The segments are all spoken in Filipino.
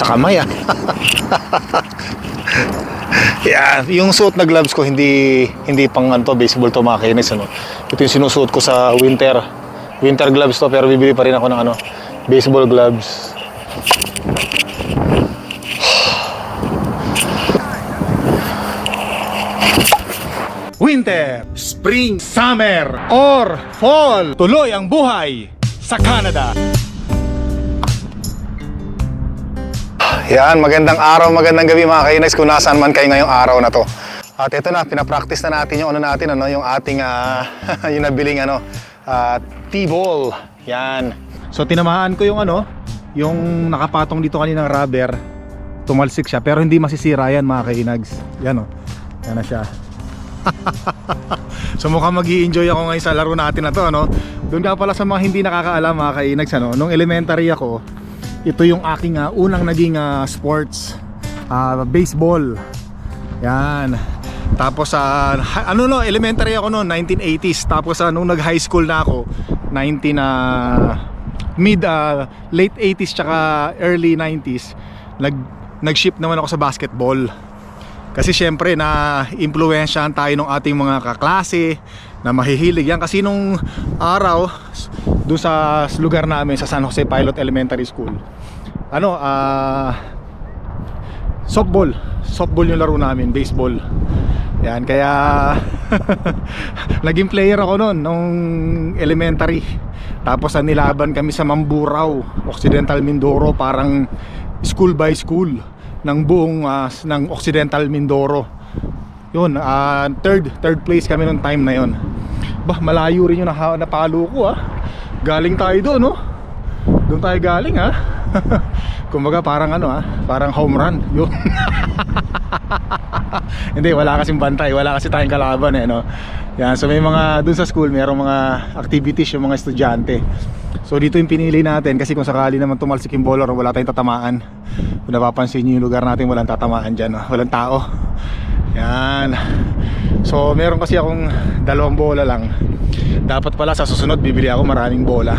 sa kamay ah. Yan, yung suot na gloves ko hindi hindi pang ano to, baseball to mga kainis ano. Ito yung sinusuot ko sa winter. Winter gloves to pero bibili pa rin ako ng ano, baseball gloves. Winter, Spring, Summer, or Fall. Tuloy ang buhay sa Canada. Yan, magandang araw, magandang gabi mga kainis kung nasaan man kayo ngayong araw na to. At ito na, pinapractice na natin yung ano natin, ano, yung ating, ah, yung nabiling ano, ah, T-ball. Yan. So tinamahan ko yung ano, yung nakapatong dito kaninang rubber. Tumalsik siya, pero hindi masisira yan mga kainags. Yan o, yan na siya. so mukhang mag enjoy ako ngayon sa laro natin na to ano? Doon nga pala sa mga hindi nakakaalam mga kainags ano, nung elementary ako, ito yung aking ah, unang naging ah, sports ah, baseball. Yan. Tapos sa ano no, elementary ako noon 1980s. Tapos sa nung nag-high school na ako 19 na mid ah, late 80s tsaka early 90s nag nag-shift naman ako sa basketball. Kasi syempre na impluwensyahan tayo ng ating mga kaklase na mahihilig yan kasi nung araw doon sa lugar namin sa San Jose Pilot Elementary School. Ano ah softball, softball yung laro namin, baseball. Yan kaya naging player ako noon nung elementary. Tapos ang nilaban kami sa Mamburao, Occidental Mindoro, parang school by school ng buong ah, ng Occidental Mindoro. Yun, ah, third third place kami nung time na yon. Bah, malayo rin yung naha- napalo ko ah. Galing tayo doon, no? Doon tayo galing ah. Kumbaga parang ano ah, parang home run. Yun. Hindi, wala kasing bantay, wala kasi tayong kalaban eh, no. Yan, so may mga doon sa school, mayroong mga activities yung mga estudyante. So dito yung pinili natin kasi kung sakali naman tumalsik yung bola or wala tayong tatamaan. Kung napapansin niyo yung lugar natin, walang tatamaan diyan, no? walang tao. Yan. So meron kasi akong dalawang bola lang. Dapat pala sa susunod bibili ako maraming bola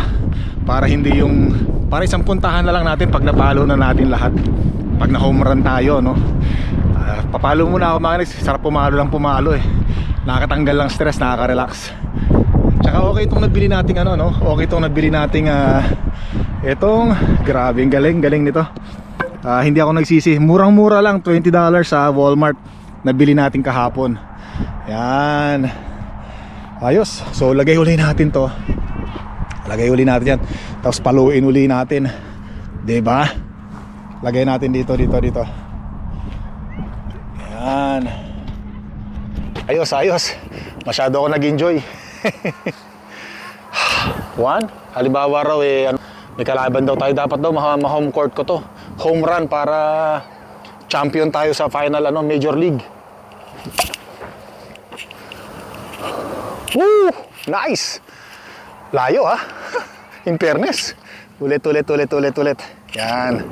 para hindi yung para isang puntahan na lang natin pag napalo na natin lahat. Pag na home run tayo, no. Ah, papalo muna ako mga. Sarap pumalo lang pumalo eh. Nakakatanggal lang stress, nakaka-relax. Tsaka okay itong nabili nating ano no. Okay itong nabili nating ah itong grabe, galing, galing nito. Ah, hindi ako nagsisi. Murang-mura lang, $20 sa Walmart. Nabili natin kahapon. Yan. Ayos. So lagay uli natin 'to. Lagay uli natin yan. Tapos paluin uli natin. 'Di ba? Lagay natin dito, dito, dito. Yan. Ayos, ayos. Masyado ako nag-enjoy. One, halimbawa raw eh, ano, may kalaban daw tayo. Dapat daw ma- ma-home court ko to. Home run para champion tayo sa final ano, Major League. Woo! Nice! Layo ha. In fairness. Ulit, ulit, ulit, ulit, ulit. Yan.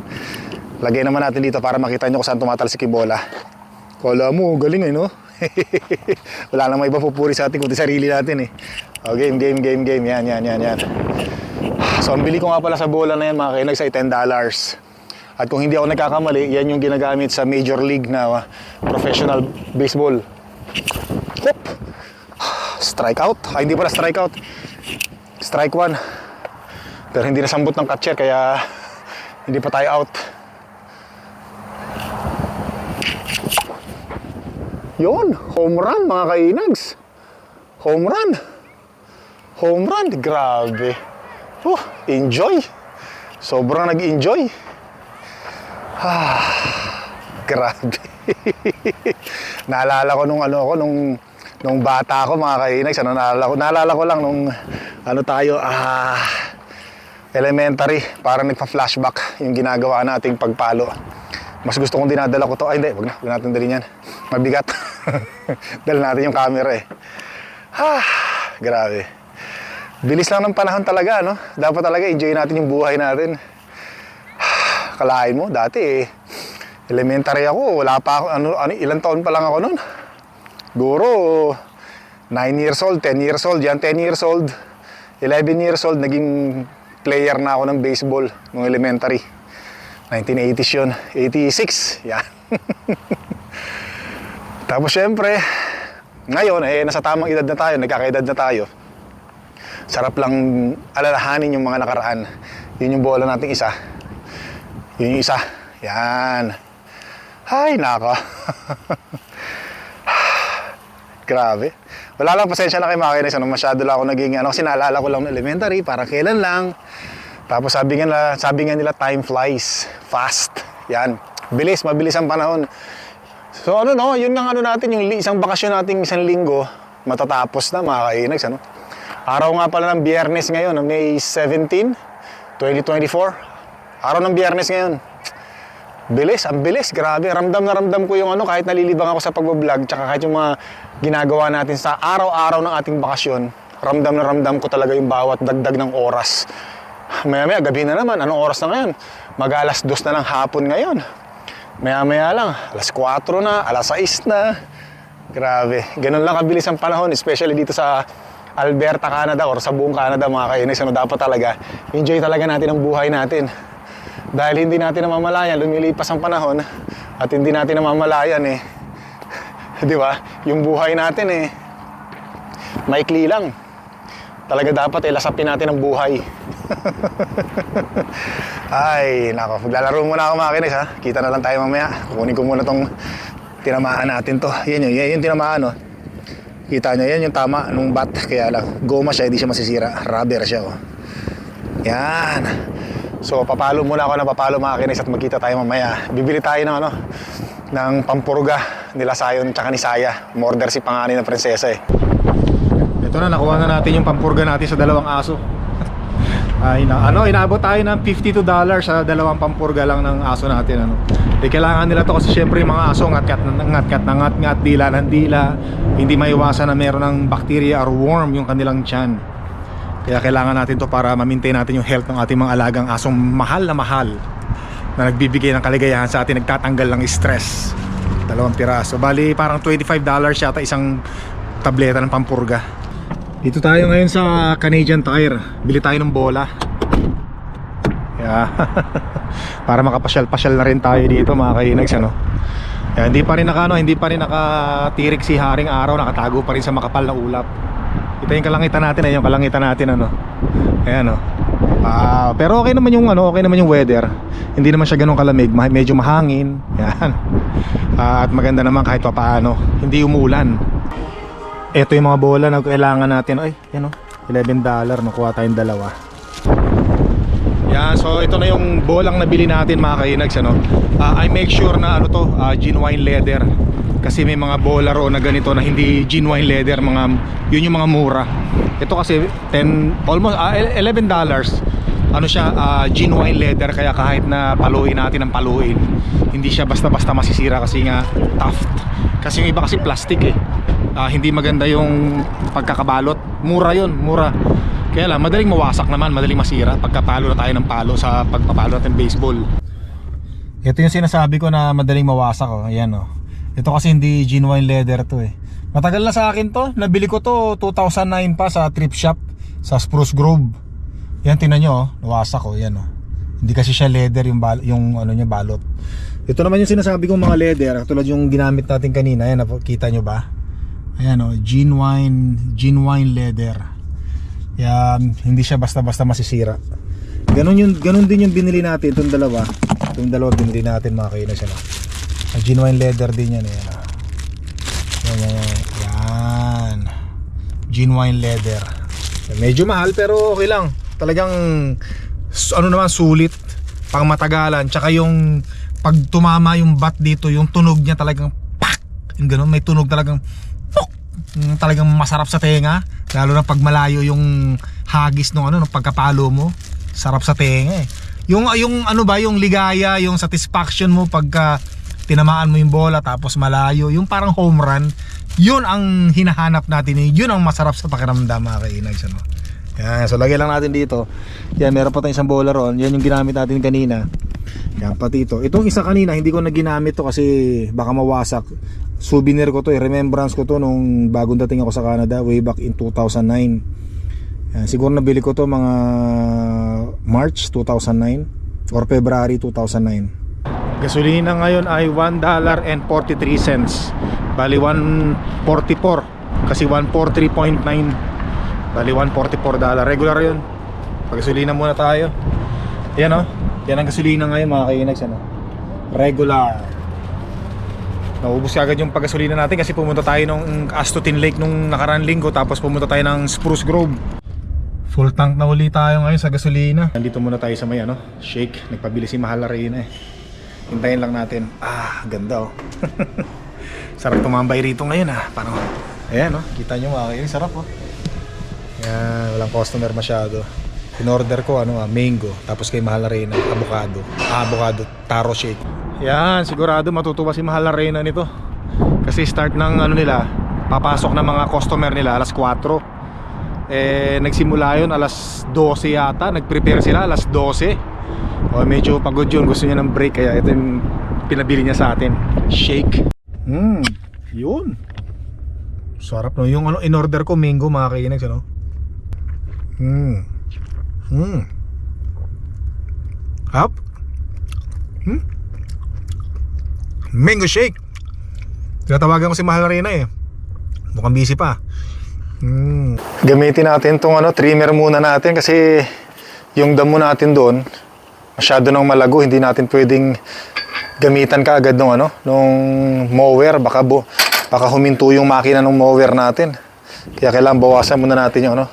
Lagay naman natin dito para makita nyo kung saan tumatalsik yung bola. Kala mo, galing eh, no? Wala namang iba pupuri sa atin kundi sarili natin eh. Oh, game, game, game, game. Yan, yan, yan, yan. So, ang bili ko nga pala sa bola na yan, mga kainag, sa $10. At kung hindi ako nagkakamali, yan yung ginagamit sa Major League na uh, professional baseball. Hop! Strike out. Ay, hindi pala strike out. Strike one. Pero hindi nasambot ng catcher, kaya hindi pa tayo out. Yon, home run mga kainags. Home run. Home run, grabe. Oh, enjoy. Sobrang nag-enjoy. Ah, grabe. naalala ko nung ano ako nung nung bata ako mga kainags, ano naalala ko, naalala ko lang nung ano tayo, ah, elementary, parang nagpa-flashback yung ginagawa nating pagpalo. Mas gusto kong dinadala ko to. Ay, hindi. Wag na. Wag natin dalhin yan. Mabigat. Dala natin yung camera eh. Ah, grabe. Bilis lang ng panahon talaga, no? Dapat talaga enjoy natin yung buhay natin. Ah, Kalahin mo, dati eh. Elementary ako, wala pa ako, ano, ano, ilang taon pa lang ako noon. Guro, 9 years old, 10 years old, yan 10 years old, 11 years old, naging player na ako ng baseball nung elementary. 1980s yun. 86. Yan. Tapos syempre, ngayon, eh, nasa tamang edad na tayo, nagkakaedad na tayo. Sarap lang alalahanin yung mga nakaraan. Yun yung bola nating isa. Yun yung isa. Yan. Ay, nako. Grabe. Wala lang, pasensya na kay Makinis. Ano, masyado lang ako naging, ano, kasi naalala ko lang ng elementary, parang kailan lang. Tapos sabi nga, sabi nga nila, time flies fast. Yan. Bilis, mabilis ang panahon. So ano no, yun nga ano natin, yung isang bakasyon nating isang linggo, matatapos na mga kainags, ano. Araw nga pala ng biyernes ngayon, ng May 17, 2024. Araw ng biyernes ngayon. Bilis, ang bilis, grabe. Ramdam na ramdam ko yung ano, kahit nalilibang ako sa pagbablog, tsaka kahit yung mga ginagawa natin sa araw-araw ng ating bakasyon, ramdam na ramdam ko talaga yung bawat dagdag ng oras. Maya maya, gabi na naman. Anong oras na ngayon? Mag alas dos na ng hapon ngayon. Maya maya lang, alas 4 na, alas 6 na. Grabe, ganun lang kabilis ang panahon, especially dito sa Alberta, Canada or sa buong Canada mga kainis. Ano dapat talaga, enjoy talaga natin ang buhay natin. Dahil hindi natin namamalayan, lumilipas ang panahon at hindi natin namamalayan eh. Di ba? Yung buhay natin eh, maikli lang. Talaga dapat eh, lasapin natin ang buhay. Ay, nako. Maglalaro muna ako mga kinis ha. Kita na lang tayo mamaya. Kukunin ko muna tong tinamaan natin to. Yan yun, yan yung tinamaan oh. Kita nyo, yan yung tama nung bat. Kaya lang, goma siya, hindi siya masisira. Rubber siya oh. Yan. So, papalo muna ako ng papalo mga kinis at magkita tayo mamaya. Bibili tayo ng ano, ng pampurga nila Sayon tsaka ni Saya. Murder si pangani ng prinsesa eh. Ito na, nakuha na natin yung pampurga natin sa dalawang aso. Ay, na, ano, inaabot tayo ng $52 sa dalawang pampurga lang ng aso natin. Ano. Di kailangan nila to kasi syempre yung mga aso ngatkat na ngatkat na ngat-ngat, dila ng dila. Hindi maiwasan na meron ng bacteria or worm yung kanilang tiyan. Kaya kailangan natin to para ma-maintain natin yung health ng ating mga alagang asong mahal na mahal na nagbibigay ng kaligayahan sa atin, nagtatanggal ng stress. Dalawang piraso. Bali, parang $25 yata isang tableta ng pampurga. Dito tayo ngayon sa Canadian Tire. Bili tayo ng bola. Yeah. Para makapasyal-pasyal na rin tayo dito mga kainags ano. Yeah, hindi pa rin naka ano, hindi pa rin nakatirik si Haring Araw, nakatago pa rin sa makapal na ulap. Ito yung kalangitan natin, eh, yung kalangitan natin ano. Ayan oh. Ah, pero okay naman yung ano, okay naman yung weather. Hindi naman siya ganun kalamig, ma- medyo mahangin. Yan. Ah, at maganda naman kahit pa paano. Hindi umuulan. Ito yung mga bola na kailangan natin. Ay, yan o. $11 nakuha tayong dalawa. Yan, so ito na yung bolang nabili natin mga kainags ano. Ah, I make sure na ano to, ah, genuine leather. Kasi may mga bola ro na ganito na hindi genuine leather, mga yun yung mga mura. Ito kasi 10 almost ah, 11 dollars. Ano siya, ah, genuine leather kaya kahit na paluin natin ang paluin, hindi siya basta-basta masisira kasi nga tough. Kasi yung iba kasi plastic eh. Ah, hindi maganda yung pagkakabalot. Mura yun, mura. Kaya lang, madaling mawasak naman, madaling masira pagkapalo na tayo ng palo sa pagpapalo natin baseball. Ito yung sinasabi ko na madaling mawasak oh. Ayan oh. Ito kasi hindi genuine leather to eh. Matagal na sa akin to. Nabili ko to 2009 pa sa thrift shop sa Spruce Grove. Yan tinan nyo oh. Nawasak oh. Yan oh. Hindi kasi siya leather yung, yung ano niya balot. Ito naman yung sinasabi kong mga leather. Tulad yung ginamit natin kanina. Ayan, nakita nyo ba? Ayan oh. Genuine, genuine leather. Kaya hindi siya basta-basta masisira. Ganon yun, ganon din yung binili natin itong dalawa. Itong dalawa binili natin mga kainas yan. Ah, genuine leather din yan. Yan, ah. yan, yan, yan. yan. Genuine leather. Medyo mahal pero okay lang. Talagang ano naman sulit pang matagalan. Tsaka yung pag tumama yung bat dito, yung tunog niya talagang pak. Yung ganon, may tunog talagang. Yung talagang masarap sa tenga. Lalo na pag malayo yung hagis ng ano, ng pagkapalo mo. Sarap sa tenga eh. Yung, yung ano ba, yung ligaya, yung satisfaction mo pagka tinamaan mo yung bola tapos malayo, yung parang home run, yun ang hinahanap natin eh. Yun ang masarap sa pakiramdam mga kainags. Ano? Yan, so lagay lang natin dito. Yan, meron pa tayong isang bola ron. Yan yung ginamit natin kanina. Yan, pati ito. Itong isa kanina, hindi ko na ginamit to kasi baka mawasak. Souvenir ko to eh. Remembrance ko to nung bagong dating ako sa Canada way back in 2009. Yan, siguro nabili ko to mga March 2009. or February 2009. Gasolina ngayon ay $1.43. Bali 144 kasi 143.9 Bali 144 dollar. Regular 'yun. Pagasolina muna tayo. Yan oh. Yan ang gasolina ngayon mga kainags ano. Regular. Naubos agad yung pagasolina natin kasi pumunta tayo nung Astutin Lake nung nakaraan linggo tapos pumunta tayo ng Spruce Grove. Full tank na uli tayo ngayon sa gasolina. Nandito muna tayo sa may ano, shake. Nagpabili si Mahal Arena eh. Hintayin lang natin. Ah, ganda oh. sarap tumambay rito ngayon ah. Parang, ayan oh, kita nyo mga kainis. Sarap oh. Yan, walang customer masyado. In-order ko ano ah, mango, tapos kay Mahal Arena, avocado. Ah, avocado, taro shake. Yan, sigurado matutuwa si Mahal Arena nito. Kasi start ng ano nila, papasok ng mga customer nila alas 4. Eh, nagsimula yun alas 12 yata. Nag-prepare sila alas 12. O, medyo pagod yun. Gusto niya ng break. Kaya ito yung pinabili niya sa atin. Shake. Hmm, yun. Sarap no. Yung ano, in-order ko, mango mga kainags, ano? Hmm. Hmm. Up. Hmm. Mango shake. Tinatawagan ko si Mahal Arena eh. Mukhang busy pa. Hmm. Gamitin natin tong ano, trimmer muna natin kasi yung damo natin doon masyado nang malago, hindi natin pwedeng gamitan kaagad nung ano, nung mower, baka bu baka huminto yung makina ng mower natin. Kaya kailangan bawasan muna natin yung ano,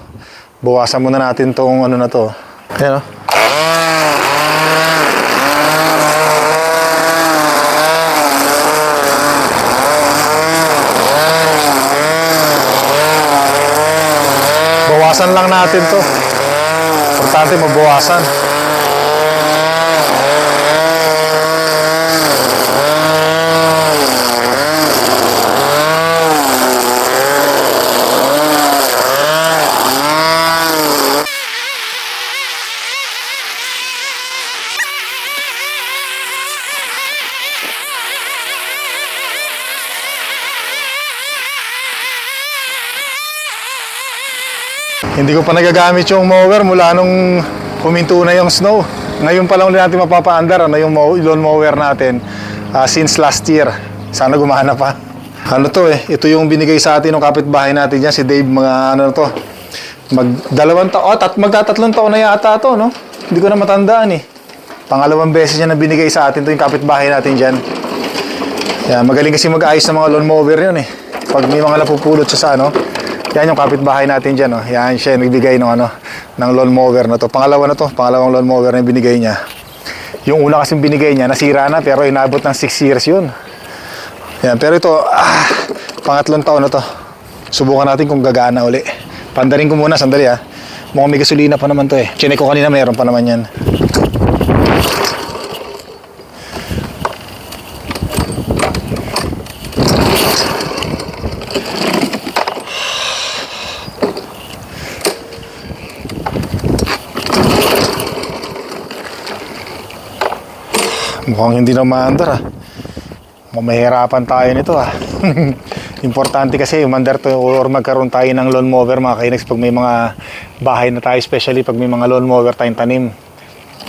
bawasan muna natin tong ano na to. Ayan oh. Bawasan lang natin to. Importante mabawasan. Hindi ko pa nagagamit yung mower mula nung huminto na yung snow. Ngayon pa lang ulit natin mapapaandar ano, yung lawn mower natin ah, since last year. Sana gumana pa. Ano to eh, ito yung binigay sa atin ng kapitbahay natin dyan, si Dave, mga ano to. Mag dalawang taon, oh, tat, magtatatlong taon na yata to, no? Hindi ko na matandaan eh. Pangalawang beses niya na binigay sa atin to yung kapitbahay natin dyan. Yan, magaling kasi mag-ayos ng mga lawn mower yun eh. Pag may mga napupulot siya sa ano, yan yung kapitbahay natin dyan. Oh. Yan siya yung nagbigay ng, ano, ng lawn mower na to. Pangalawa na to, pangalawang lawn mower na yung binigay niya. Yung una kasing binigay niya, nasira na pero inabot ng 6 years yun. Yan, pero ito, ah, pangatlong taon na to. Subukan natin kung gagana uli. Pandarin ko muna, sandali ah. Mukhang may gasolina pa naman to eh. Chinek ko kanina, mayroon pa naman yan. Mukhang hindi na maandar ah. Mukhang mahirapan tayo nito ah. Importante kasi umandar to or magkaroon tayo ng lawn mower mga kainex pag may mga bahay na tayo especially pag may mga lawn mower tayong tanim.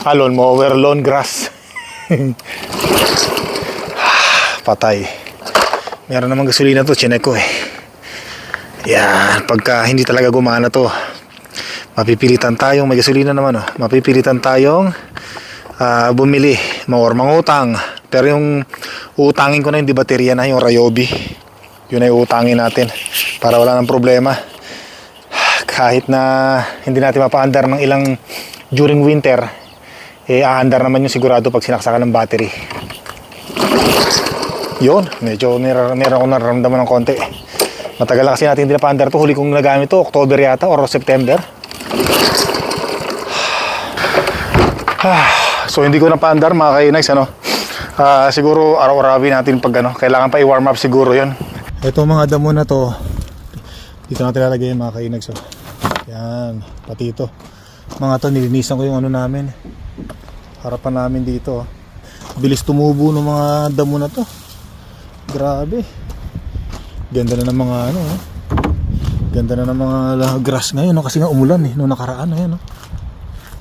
Ah, lawn mower, lawn grass. Patay. Meron namang gasolina to, chinek ko eh. Yan, pagka hindi talaga gumana to, mapipilitan tayong, may gasolina naman oh, mapipilitan tayong ah, bumili, or mangutang. Pero yung utangin ko na yung di baterya na, yung Ryobi. Yun ay utangin natin para wala ng problema. Kahit na hindi natin mapaandar ng ilang during winter, eh aandar naman yung sigurado pag sinaksakan ng battery. Yun, medyo meron, meron akong nararamdaman ng konti. Matagal na kasi natin hindi napaandar to. Huli kong nagamit to, October yata or September. So hindi ko na paandar mga kainags ano. Ah, siguro araw-arawin natin pag ano, kailangan pa i-warm up siguro 'yon. Ito mga damo na to. Dito natin lalagay mga kainags oh. Yan, pati ito. Mga to nilinisan ko yung ano namin. Harapan namin dito. oh. Bilis tumubo ng mga damo na to. Grabe. Ganda na ng mga ano oh. Ganda na ng mga grass ngayon no? kasi nga umulan eh nung nakaraan ayan no.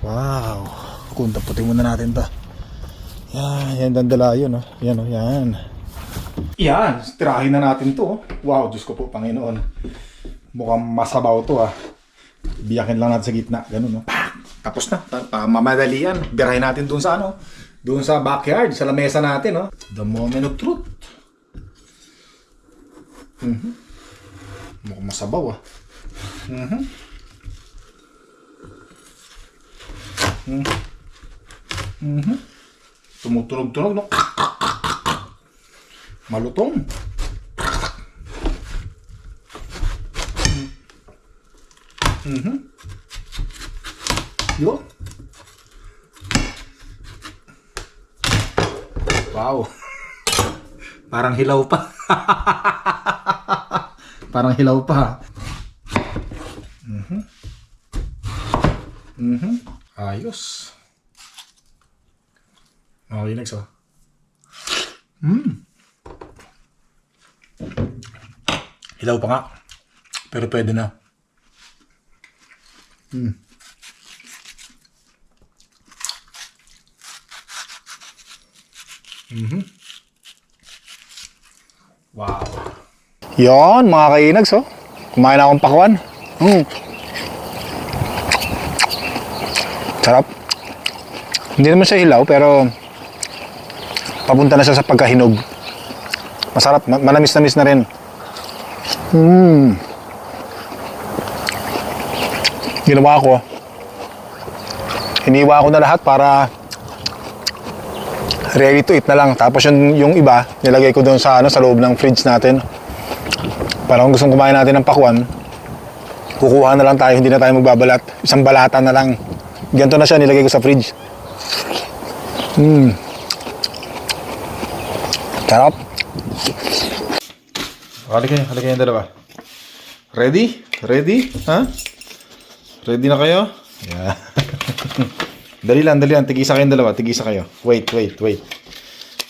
Wow. Raccoon. Taputin muna natin to. Yan, yan dandala yun, no? Yan, oh, yan. Yan, tirahin na natin to. oh. Wow, Diyos ko po, Panginoon. Mukhang masabaw to, ah. Biyakin lang natin sa gitna. Ganun, no? Pak! Tapos na. Mamadali yan. Birahin natin dun sa ano? Dun sa backyard, sa lamesa natin, no? The moment of truth. Mhm. Mukhang masabaw, ah. Mhm. Mhm. Tumutunog-tunog, no? Malutong. Mhm. Yo. Wow. Parang hilaw pa. Parang hilaw pa. Mhm. Mhm. Ayos. Okay, next oh. Mm. Hilaw pa nga. Pero pwede na. Mm. Mhm. Wow. Yon, mga kainags, oh. Kumain akong pakwan. Mm. Sarap. Hindi naman siya hilaw, pero papunta na siya sa pagkahinog. Masarap, ma- manamis-namis na rin. Mm. Ginawa ko. Hiniwa ko na lahat para ready to eat na lang. Tapos yung, yung iba, nilagay ko doon sa, ano, sa loob ng fridge natin. Para kung gustong kumain natin ng pakwan, kukuha na lang tayo, hindi na tayo magbabalat. Isang balata na lang. Ganito na siya, nilagay ko sa fridge. Hmm. Sarap. Halika halika yung dalawa. Ready? Ready? Ha? Ready na kayo? Yeah. dali lang, dali lang. Tigisa kayong dalawa. Tigisa kayo. Wait, wait, wait.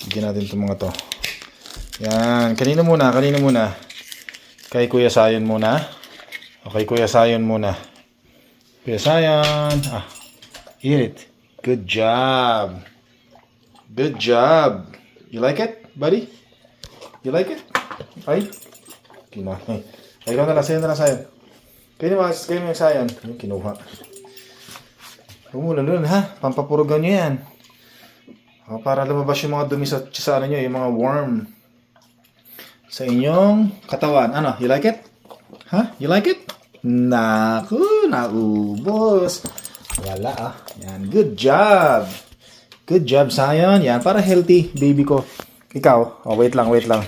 Bigyan natin itong mga to. Yan. Kanino muna? Kanino muna? Kay Kuya Sayon muna. Okay, Kuya Sayon muna. Kuya Sayon. Ah. Eat it. Good job. Good job. You like it, buddy? You like it? Ay? Kina. Ay, ikaw na lang. Sayo na lang, Sayon. Kayo naman, kayo naman, Sayon. Yung kinuha. Umulan nun, ha? Pampapurugan nyo yan. O, para lumabas yung mga dumi sa, sa ano nyo, yung mga worm. Sa inyong katawan. Ano, you like it? Ha? You like it? Naku, naubos. Wala ah. Yan, good job. Good job, Sayon. Yan, para healthy, baby ko. Ikaw, oh, wait lang, wait lang.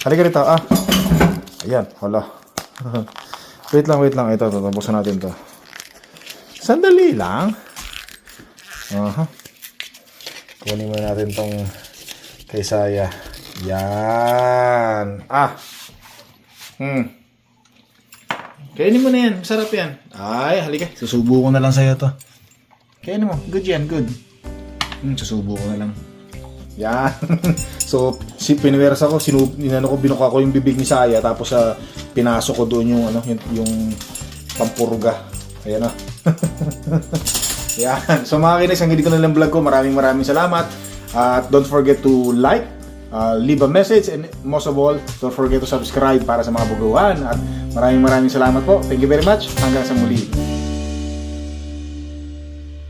Halika rito, ah. Ayan, hala. wait lang, wait lang. Ito, ito, tapusin natin to. Sandali lang. Aha. Kunin muna natin tong kay Saya. Yan. Ah. Hmm. Kainin mo na yan. Masarap yan. Ay, halika. Susubo ko na lang sa'yo to. Kainin mo. Good yan, good. Hmm, susubo ko na lang. Yan. so, si piniwersa ko, sinu, inano ko, binuka ko yung bibig ni Saya, tapos sa pinasok ko doon yung, ano, yung, yung pampurga. Ayan na. Yan. So mga kinex, ang hindi ko na lang vlog ko. Maraming maraming salamat. At don't forget to like, uh, leave a message, and most of all, don't forget to subscribe para sa mga buguhan. At maraming maraming salamat po. Thank you very much. Hanggang sa muli.